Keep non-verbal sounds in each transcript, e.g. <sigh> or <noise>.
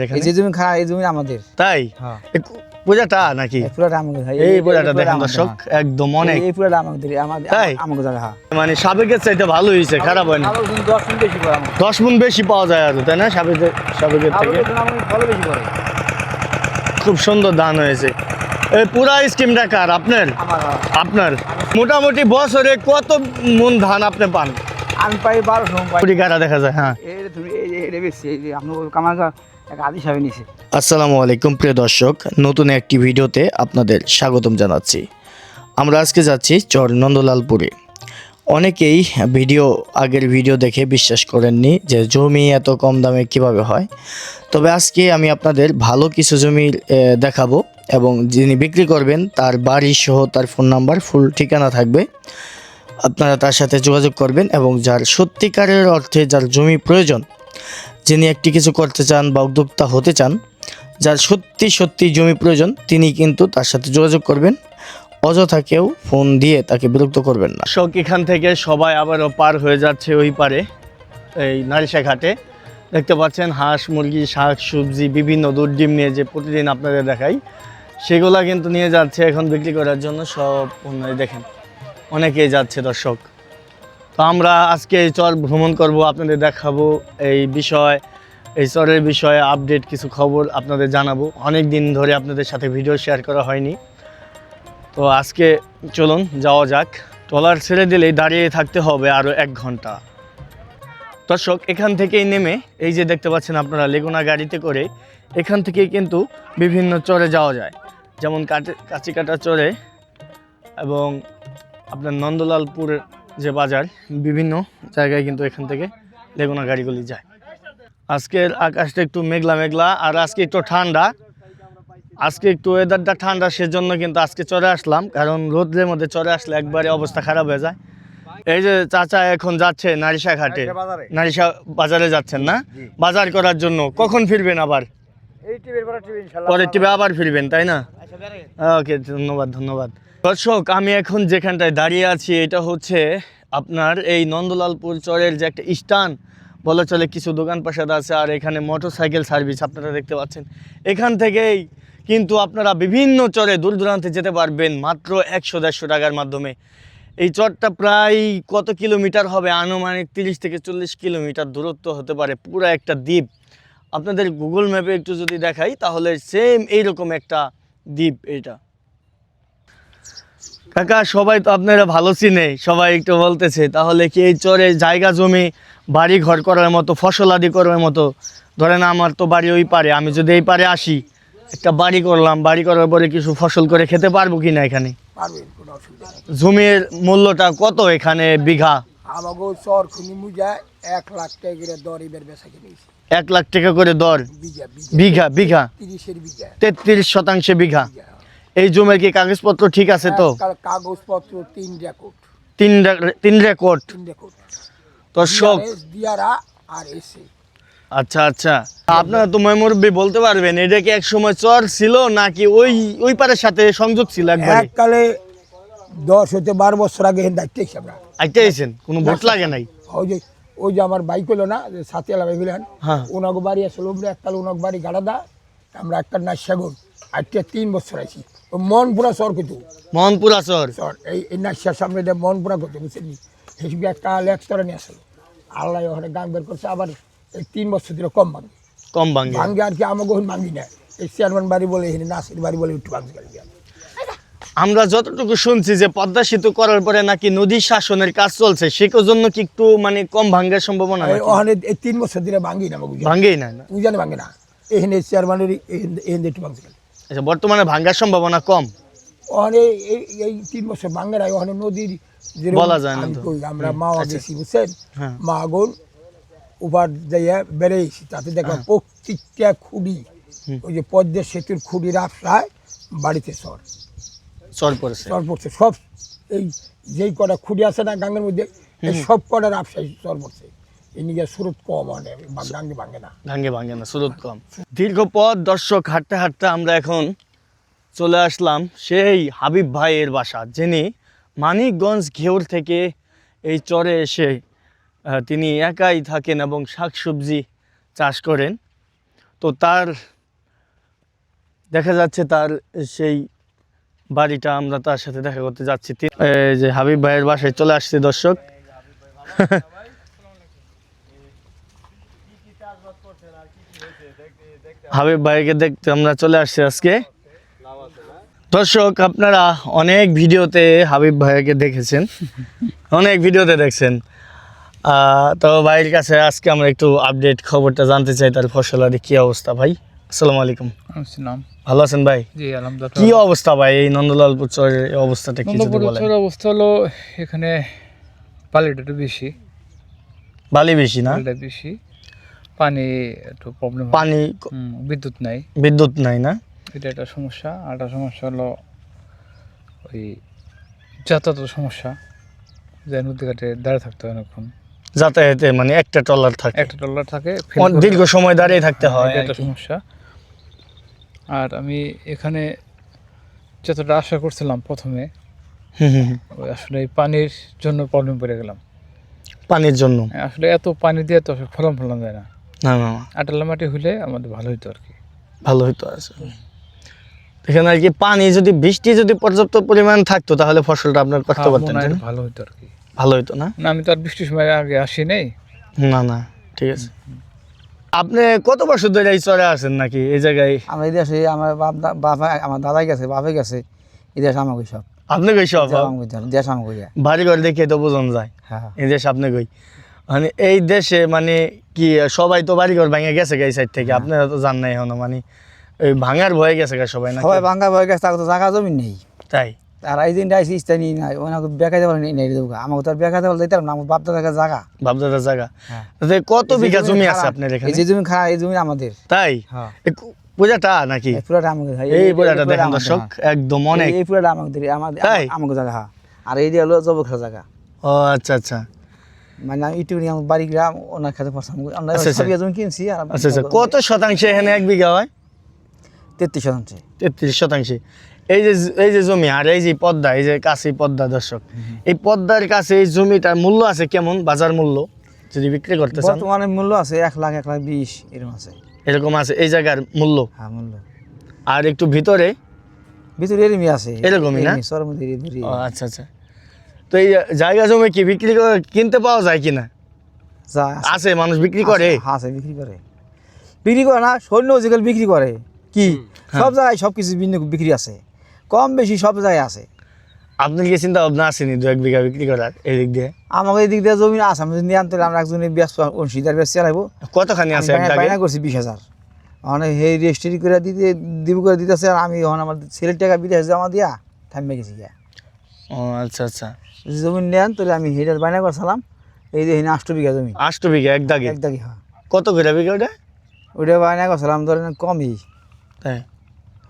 এই যে জমি খারাপ এই জমি আমাদের। তাই? হ্যাঁ। কু- পূজাটা নাকি? পুরাটা আমাদের এই পূজাটা পুরাটা দেখেন দর্শক হ্যাঁ। একদম অনেক। এই পুরাটা আমাদের আমাদের হ্যাঁ। মানে সাবেকের চাইতে ভালো হয়েছে খারাপ হয়নি। দশ গুণ বেশি পাওয়া যায় আরও তাই না? সাবেকের সাবেকের থেকে। খুব সুন্দর ধান হয়েছে। এই পুরা স্কিমটা কার? আপনার? হ্যাঁ। আপনার? মোটামুটি বছরে কত মন ধান আপনি পান? আমি পাই বারোশো দেখা যায় হ্যাঁ। এই এই আসসালামু আলাইকুম, প্রিয় দর্শক, নতুন একটি ভিডিওতে আপনাদের স্বাগতম জানাচ্ছি। আমরা আজকে যাচ্ছি চর নন্দলালপুরে অনেকেই ভিডিও, আগের ভিডিও দেখে বিশ্বাস করেননি যে জমি এত কম দামে কীভাবে হয়। তবে আজকে আমি আপনাদের ভালো কিছু জমি দেখাবো এবং যিনি বিক্রি করবেন তার বাড়ি সহ তার ফোন নাম্বার, ফুল ঠিকানা থাকবে। আপনারা তার সাথে যোগাযোগ করবেন এবং যার সত্যিকারের অর্থে যার জমি প্রয়োজন যিনি একটি কিছু করতে চান বা উদ্যোক্তা হতে চান, যার সত্যি সত্যি জমি প্রয়োজন, তিনি কিন্তু তার সাথে যোগাযোগ করবেন। অযথা কেউ ফোন দিয়ে তাকে বিরক্ত করবেন না। শোক এখান থেকে সবাই আবারও পার হয়ে যাচ্ছে ওই পারে, এই নারিশা ঘাটে। দেখতে পাচ্ছেন হাঁস, মুরগি, শাক, সবজি, বিভিন্ন দুধ, ডিম নিয়ে যে প্রতিদিন আপনাদের দেখাই, সেগুলা কিন্তু নিয়ে যাচ্ছে, এখন বিক্রি করার জন্য সব দেখেন। অনেকেই যাচ্ছে দর্শক। তো আমরা আজকে এই চর ভ্রমণ করব, আপনাদের দেখাবো এই বিষয়, এই চরের বিষয়ে আপডেট কিছু খবর আপনাদের জানাব। অনেক দিন ধরে আপনাদের সাথে ভিডিও শেয়ার করা হয়নি। তো আজকে চলুন যাওয়া যাক। ট্রলার ছেড়ে দিলেই দাঁড়িয়ে থাকতে হবে আরও এক ঘণ্টা। দর্শক, এখান থেকেই নেমে, এই যে দেখতে পাচ্ছেন আপনারা, লেগুনা গাড়িতে করে এখান থেকেই কিন্তু বিভিন্ন চরে যাওয়া যায়। যেমন কাটে কাঁচিকাটা চরে এবং আপনার নন্দলালপুর যে বাজার বিভিন্ন জায়গায় কিন্তু এখান থেকে লেগুনা গাড়িগুলি যায়। আজকের আকাশটা একটু মেঘলা মেঘলা আর আজকে একটু ঠান্ডা। আজকে একটু ওয়েদারটা ঠান্ডা সেজন্য কিন্তু আজকে চলে আসলাম কারণ রোদ্রের মধ্যে চলে আসলে একবারে অবস্থা খারাপ হয়ে যায়। এই যে চাচা এখন যাচ্ছে নারিশা ঘাটে। নারিশা বাজারে। যাচ্ছেন না? বাজার করার জন্য কখন ফিরবেন আবার? টিভি পরের টিপে আবার ফিরবেন তাই না? আচ্ছা ওকে ধন্যবাদ ধন্যবাদ। দর্শক, আমি এখন যেখানটায় দাঁড়িয়ে আছি, এটা হচ্ছে আপনার এই নন্দলালপুর চরের যে একটা স্টান বলা চলে কিছু দোকান পাশাদ আছে, আর এখানে মোটর সাইকেল সার্ভিস আপনারা দেখতে পাচ্ছেন। এখান থেকেই কিন্তু আপনারা বিভিন্ন চরে দূর দূরান্তে যেতে পারবেন, মাত্র একশো দেড়শো টাকার মাধ্যমে। এই চরটা প্রায় কত কিলোমিটার হবে? আনুমানিক তিরিশ থেকে চল্লিশ কিলোমিটার দূরত্ব হতে পারে, পুরো একটা দ্বীপ। আপনাদের গুগল ম্যাপে একটু যদি দেখাই, তাহলে সেম এইরকম একটা দ্বীপ এটা কাকা সবাই তো আপনারা ভালো চিনে সবাই একটু বলতেছে তাহলে কি এই চরে জায়গা জমি বাড়ি ঘর করার মতো ফসল আদি করার মতো? ধরেন আমার তো বাড়ি ওই পারে আমি যদি এই পারে আসি একটা বাড়ি করলাম বাড়ি করার পরে কিছু ফসল করে খেতে পারব কি না এখানে জমির মূল্যটা কত এখানে বিঘা? আমাকে চর খুনি মুজায় এক লাখ টাকা করে দর এবার বেচা কিনেছি এক লাখ টাকা করে দর? বিঘা বিঘা। বিঘা বিঘা। তেত্রিশ শতাংশে বিঘা এই জমির কি কাগজপত্র ঠিক আছে তো? কাগজপত্র তিন রেকর্ড তিন তিন রেকর্ড দর্শক। দিয়ারা আর এসে আচ্ছা আচ্ছা। আপনারা তো ময়মুরব্বী বলতে পারবেন এটা কি এক সময় চর ছিল নাকি ওই ওই পারের সাথে সংযোগ ছিল একবারে? এককালে দশ হতে বারো বছর আগে দায়িত্ব এসে আমরা। আইতে আইছেন কোনো ভোট লাগে নাই? ওই যে ওই যে আমার বাইক হলো না যে সাথে আলা বাইক হলেন হ্যাঁ। ওনাকে বাড়ি আসলে ওপরে এককাল ওনাকে বাড়ি গাড়া দা আমরা একটা নাইশাগুন আজকে তিন বছর আছি। ও মন পুরা সর কিন্তু মোহনপুরা চর সর এই এই সামনে দিয়ে মন পুরা করতে বুঝছেন হিসেবে একটা করে নিয়ে আসলো। আল্লাহ ওখানে গান বের করছে আবার এই তিন বছর ধরে কম ভাঙে। কম ভাঙ্গে ভাঙ্গে আর কি আমাকে ওখানে ভাঙি না এই চেয়ারম্যান বাড়ি বলে এখানে নাসির বাড়ি বলে একটু ভাঙছে আমরা যতটুকু শুনছি যে পদ্মা সেতু করার পরে নাকি নদী শাসনের কাজ চলছে সে জন্য কি একটু মানে কম ভাঙ্গার সম্ভাবনা? ওখানে এই তিন বছর ধরে ভাঙি না? ভাঙ্গেই না? উজানে ভাঙে না। এখানে চেয়ারম্যানের এখানে একটু ভাঙছে। আচ্ছা বর্তমানে ভাঙ্গার সম্ভাবনা কম? ওখানে এই এই তিন বছর বাংলার আগে ওখানে নদীর বলা যায় না তো। আমরা মা আচ্ছা। গেছি বুঝছেন? হ্যাঁ। মা আগুন উপার যাইয়া বেড়েছি তাতে দেখলাম প্রত্যেকটা খুঁড়ি ওই যে পদ্মের সেতুর খুঁড়ির আফসায় বাড়িতে সর। চর পড়েছে। সর পড়ছে সব এই যেই কটা খুঁড়ি আছে না গাঙ্গের মধ্যে সব কটার আফসায় সর পড়ছে। সুরত কম মানে গাঙ্গে ভাঙে না। না কম। দীর্ঘ পথ, দর্শক, হাঁটতে হাঁটতে আমরা এখন চলে আসলাম সেই হাবিব ভাইয়ের বাসা, যিনি মানিকগঞ্জ ঘেউর থেকে এই চরে এসে তিনি একাই থাকেন এবং শাকসবজি চাষ করেন। তো তার, দেখা যাচ্ছে তার সেই বাড়িটা, আমরা তার সাথে দেখা করতে যাচ্ছি। যে হাবিব ভাইয়ের বাসায় চলে আসছে দর্শক। <laughs> হাবিব ভাইকে দেখতে আমরা চলে আসছি আজকে। দর্শক আপনারা অনেক ভিডিওতে হাবিব ভাইকে দেখেছেন। অনেক ভিডিওতে দেখছেন। তো ভাইয়ের কাছে আজকে আমরা একটু আপডেট খবরটা জানতে চাই তার ফসলারি কি অবস্থা ভাই। আসসালামু আলাইকুম। ভালো আছেন ভাই? জি আলহামদুলিল্লাহ। কি অবস্থা ভাই? এই নন্দলালপুর চরের অবস্থাটা কি যদি বলেন। অবস্থা হলো এখানে পালিটা একটু বেশি। বালি বেশি না? বেশি। পানি একটু প্রবলেম পানি বিদ্যুৎ নাই। বিদ্যুৎ নাই না? এটা একটা সমস্যা। আর একটা সমস্যা হলো ওই যাতায়াতের সমস্যা। যে নদী ঘাটে দাঁড়িয়ে থাকতে হয় অনেকক্ষণ। যাতায়াতে মানে একটা ট্রলার থাকে। একটা ট্রলার থাকে দীর্ঘ সময় দাঁড়িয়ে থাকতে হয় একটা সমস্যা। আর আমি এখানে যতটা আশা করছিলাম প্রথমে আসলে এই পানির জন্য প্রবলেম পড়ে গেলাম। পানির জন্য। আসলে এত পানি দিয়ে তো ফলন ফলন যায় না। না না আটালা মাটি হলে আমাদের ভালো হতো আর কি। ভালো হইতো আছে এখানে আর কি পানি যদি বৃষ্টি যদি পর্যাপ্ত পরিমাণ থাকতো তাহলে ফসলটা আপনার করতে হ্যাঁ, পারতেন মনে হয় তাই না? ভালো হতো আর কি। ভালো হইতো না? না আমি তো আর বৃষ্টির সময় আগে আসি নাই। না না ঠিক আছে। আপনি কত বছর ধরে এই চরে আছেন নাকি এই জায়গায়? আমরা এই দেশে আমার বাপ বাবা আমার দাদাই গেছে বাপে গেছে এই দেশ আমাকে সব। আপনি কই সব? দেশ আমাকে। বাড়ি ঘর দেখে তো বোঝন যায়। হ্যাঁ। এই দেশ আপনি কই? মানে এই দেশে মানে কি সবাই তো বাড়ি ঘর ভেঙে গেছে এই সাইড থেকে। আপনারা তো জান নাই এখনও মানে ওই ভাঙার ভয়ে গেছে গা সবাই না সবাই বাঙ্গা হয়ে গেছে তাকে তো জায়গা জমি নেই। তাই? আর এই দিন আইসি স্থানীয় নাই ওনাকে বেকাইতে পারেন নেই দেবো আমাকে তো আর বেকাইতে পারলে দিতাম না আমার বাপ দাদাকে জায়গা বাপদাদার জায়গা হ্যাঁ। কত বিঘা জমি আছে আপনার এই এখানে যে জমি খারাপ এই জমি আমাদের। তাই? হ্যাঁ। পূজাটা নাকি? পুরাটা আমাকে ভাই, এই পূজাটা দেখেন দর্শক হ্যাঁ। একদম অনেক। এই- পুরাটা আমাদের আমাদের? আমাকে জায়গা হ্যাঁ। আর এই দিয়ে হলো জবখার জায়গা। ও আচ্ছা আচ্ছা। মানে আমি ইউটিউবে আমার বাড়ি গ্রাম ওনার খেতে আমরা। জমি কিনছি আর আচ্ছা আচ্ছা। কত শতাংশে এখানে এক বিঘা হয়? তেত্রিশ শতাংশ। তেত্রিশ শতাংশে। এই যে এই যে জমি আর এই যে পদ্মা এই যে কাছে পদ্মা দর্শক এই পদ্মার কাছে এই জমিটার মূল্য আছে কেমন? বাজার মূল্য যদি বিক্রি করতে চান? বর্তমানে মূল্য আছে এক লাখ এক লাখ বিশ এরকম আছে। এরকম আছে এই জায়গার মূল্য? হ্যাঁ মূল্য। আর একটু ভিতরে? ভিতরে এরমই আছে। এরকমই না? আচ্ছা আচ্ছা। তো এই জায়গা জমি কি বিক্রি করে কিনতে পাওয়া যায় কিনা? যা আছে। মানুষ বিক্রি করে? আছে, বিক্রি করে। বিক্রি করে না সৈন্য যেগুলো বিক্রি করে। কি? সব জায়গায় সব কিছু ভিন্ন বিক্রি আছে। কম বেশি সব জায়গায় আছে। আপনার কি চিন্তা ভাবনা আসেনি দু এক বিঘা বিক্রি করার এই দিক দিয়ে? আমাকে এই দিক দিয়ে জমি আছে আমি যদি আনতে আমরা একজনের ব্যস্ত অংশীদার ব্যস্ত চালাইবো। কতখানি আছে বাইনা করছি বিশ হাজার। মানে সেই রেজিস্ট্রি করে দিতে দিব করে দিতেছে আর আমি এখন আমার ছেলের টাকা বিদেশ জমা দিয়া থামে গেছি গিয়া। ও আচ্ছা আচ্ছা। জমি নেন তাহলে আমি হেটার বাইনা করছিলাম এই যে এখানে আষ্ট বিঘা জমি। আষ্ট বিঘা এক দাগে? এক দাগি হ্যাঁ। কত করে বিঘা ওটা? ওইটা বাইনা করছিলাম ধরেন কমই। তাই?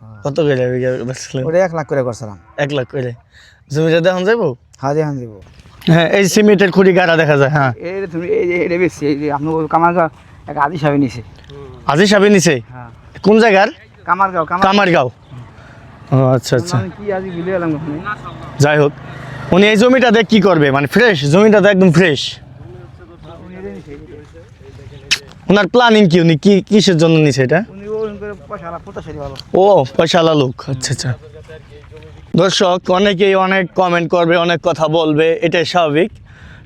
হ্যাঁ। কত করে ওটা এক লাখ করে করছিলাম এক লাখ করে। জমিটা দেখুন যাব হ্যাঁ দেখান দেবো হ্যাঁ এই সিমেন্টের খুঁড়ি গাড়া দেখা যায় হ্যাঁ। এই যে তুমি এই যে এটা বেশি এই যে আপনার কামারগাঁও এক আদি সাহেব নিছে। আজি সাবি নিছে? হ্যাঁ। কোন জায়গার? কামারগাঁও কামার কামারগাঁও। ও আচ্ছা আচ্ছা। যাই হোক উনি এই জমিটাতে কি করবে? মানে ফ্রেশ জমিটাতে একদম ফ্রেশ ওনার প্ল্যানিং কি উনি? কি কিসের জন্য নিছে এটা? ও পয়সালা লোক। আচ্ছা আচ্ছা। দর্শক অনেকেই অনেক কমেন্ট করবে অনেক কথা বলবে এটাই স্বাভাবিক।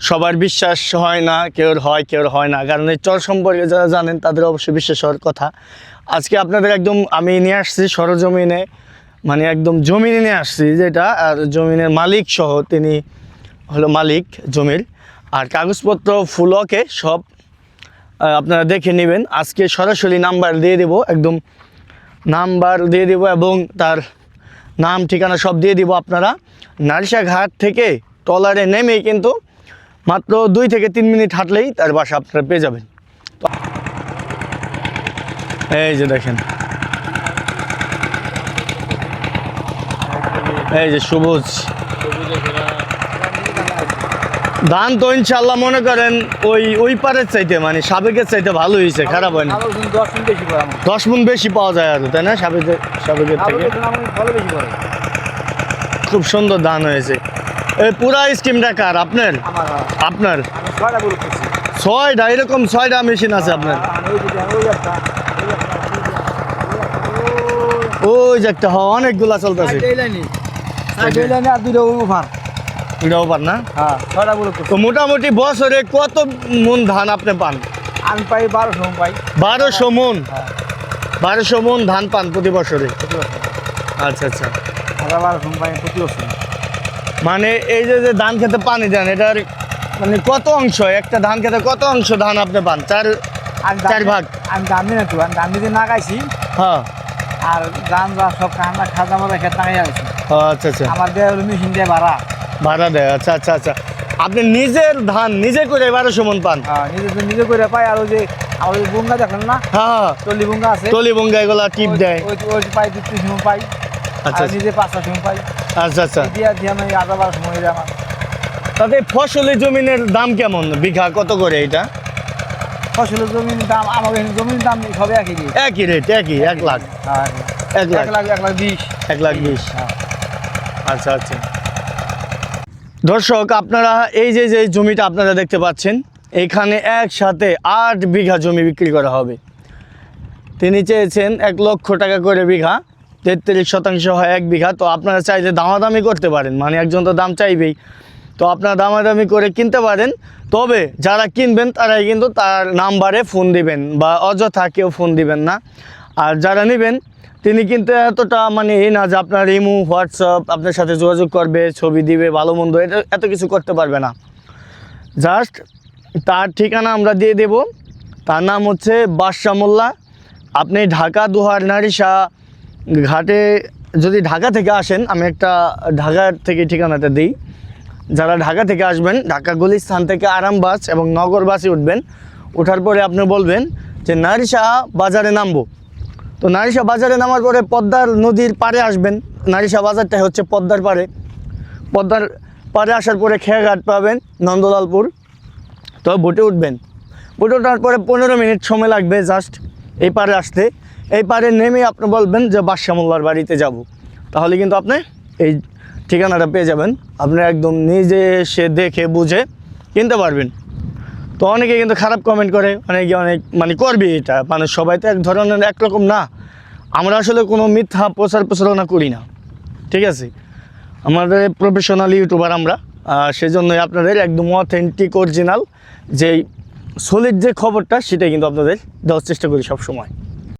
সবার বিশ্বাস হয় না কেউর হয় কেউর হয় না। কারণ এই চর সম্পর্কে যারা জানেন তাদের অবশ্যই বিশ্বাস হওয়ার কথা। আজকে আপনাদের একদম আমি নিয়ে আসছি সরজমিনে। মানে একদম জমিনে নিয়ে আসছি যেটা, আর জমিনের মালিক সহ তিনি হলো মালিক জমির। আর কাগজপত্র, ফুলকে সব আপনারা দেখে নেবেন। আজকে সরাসরি নাম্বার দিয়ে দেব, একদম নাম্বার দিয়ে দিব এবং তার নাম, ঠিকানা সব দিয়ে দিব আপনারা। নারিশা ঘাট থেকে টলারে নেমে কিন্তু মাত্র দুই থেকে তিন মিনিট হাঁটলেই তার বাসা আপনারা পেয়ে যাবেন। এই যে দেখেন এই যে সবুজ। ধান তো ইনশাল্লাহ মনে করেন ওই ওই পারের চাইতে মানে সাবেকের চাইতে ভালো হয়েছে খারাপ হয়নি। দশ মিনিট বেশি পাওয়া যায় আর তাই না? সাবেকের সাবেকের থেকে। খুব সুন্দর ধান হয়েছে। এই পুরা স্কিমটা কার? আপনার? আপনার? ছয়টা এরকম ছয়টা মেশিন আছে আপনার? ওই দিকে ওই যে একটা হ অনেকগুলা চলতেছে এই লাইনে এই লাইনে আর দুটো ওভার না হ্যাঁ তো মোটামুটি বছরে কত মন ধান আপনি পান? আমি পাই বারোশো পাই। বারোশো মন? হ্যাঁ। বারোশো মন ধান পান প্রতি বছরে? আচ্ছা আচ্ছা। বারোশো পাই প্রতি বছর। মানে এই যে যে ধান খেতে পানি দেন এটার মানে কত অংশ? একটা ধান খেতে কত অংশ ধান আপনি পান? চার চার ভাগ। আমি দাম দিই না তো আমি দাম দিতে না গাইছি হ্যাঁ। আর যা সব কান্না খাজা মজা খেতে না ও, আচ্ছা আচ্ছা। আমার দেয় হলো মেশিন দিয়ে ভাড়া। ভাড়া দেয় আচ্ছা আচ্ছা আচ্ছা। আপনি নিজের ধান নিজে করে বারোশো মন পান? হ্যাঁ নিজে নিজে করে পাই আর ওই যে ওই বুঙ্গা দেখলেন না? হ্যাঁ। চল্লি বুঙ্গা আছে। টলি বঙ্গা এগুলা টিপ দেয়। ওই ওই পাই সময় পাই। আচ্ছা আর নিজে পাঁচটা সময় পাই। আচ্ছা আচ্ছা। দিয়ে দিয়ে আমি আধা বারো সময় আমার। তাতে ফসলি জমিনের দাম কেমন? বিঘা কত করে এটা? ফসলের জমির দাম এখানে জমির দাম সবে একই রেট। একই রেট একই এক লাখ। আর এক লাখ। এক লাখ এক লাখ বিশ। এক লাখ বিশ। হ্যাঁ। আচ্ছা আচ্ছা। দর্শক, আপনারা এই যে যে জমিটা আপনারা দেখতে পাচ্ছেন, এখানে একসাথে আট বিঘা জমি বিক্রি করা হবে। তিনি চেয়েছেন এক লক্ষ টাকা করে বিঘা, তেত্রিশ শতাংশ হয় এক বিঘা। তো আপনারা চাইলে দামাদামি করতে পারেন মানে একজন তো দাম চাইবেই। তো আপনারা দামাদামি করে কিনতে পারেন। তবে যারা কিনবেন, তারাই কিন্তু তার নাম্বারে ফোন দিবেন, বা অযথা কেউ ফোন দিবেন না। আর যারা নেবেন তিনি কিন্তু এতটা মানে এই না যে আপনার ইমু, হোয়াটসঅ্যাপ, আপনার সাথে যোগাযোগ করবে, ছবি দিবে, ভালো মন্দ, এটা এত কিছু করতে পারবে না। জাস্ট তার ঠিকানা আমরা দিয়ে দেব। তার নাম হচ্ছে বাদশা মোল্লা। আপনি ঢাকা দুহার নারিশা ঘাটে যদি ঢাকা থেকে আসেন, আমি একটা ঢাকা থেকে ঠিকানাটা দিই। যারা ঢাকা থেকে আসবেন, ঢাকা গুলিস্থান থেকে আরাম বাস এবং নগর বাসে উঠবেন ওঠার পরে আপনি বলবেন যে, নারিশা বাজারে নামবো। তো নারিশা বাজারে নামার পরে পদ্মার নদীর পাড়ে আসবেন। নারিশা বাজারটা হচ্ছে পদ্মার পাড়ে। পদ্মার পাড়ে আসার পরে খেয়াঘাট পাবেন নন্দলালপুর। তো বোটে উঠবেন। বোটে ওঠার পরে পনেরো মিনিট সময় লাগবে জাস্ট এই পারে আসতে। এই পারে নেমে আপনি বলবেন যে বাদশা মোল্লার বাড়িতে যাব। তাহলে কিন্তু আপনি এই ঠিকানাটা পেয়ে যাবেন। আপনি একদম নিজে এসে দেখে বুঝে কিনতে পারবেন। তো অনেকে কিন্তু খারাপ কমেন্ট করে, অনেকে অনেক মানে করবে এটা। মানে সবাই তো এক ধরনের একরকম না। আমরা আসলে কোনো মিথ্যা প্রচার প্রচারণা করি না। ঠিক আছে? আমাদের প্রফেশনাল ইউটিউবার আমরা। সেজন্যই আপনাদের একদম অথেন্টিক অরিজিনাল যেই সলিড যে খবরটা, সেটাই কিন্তু আপনাদের দেওয়ার চেষ্টা করি সব সময়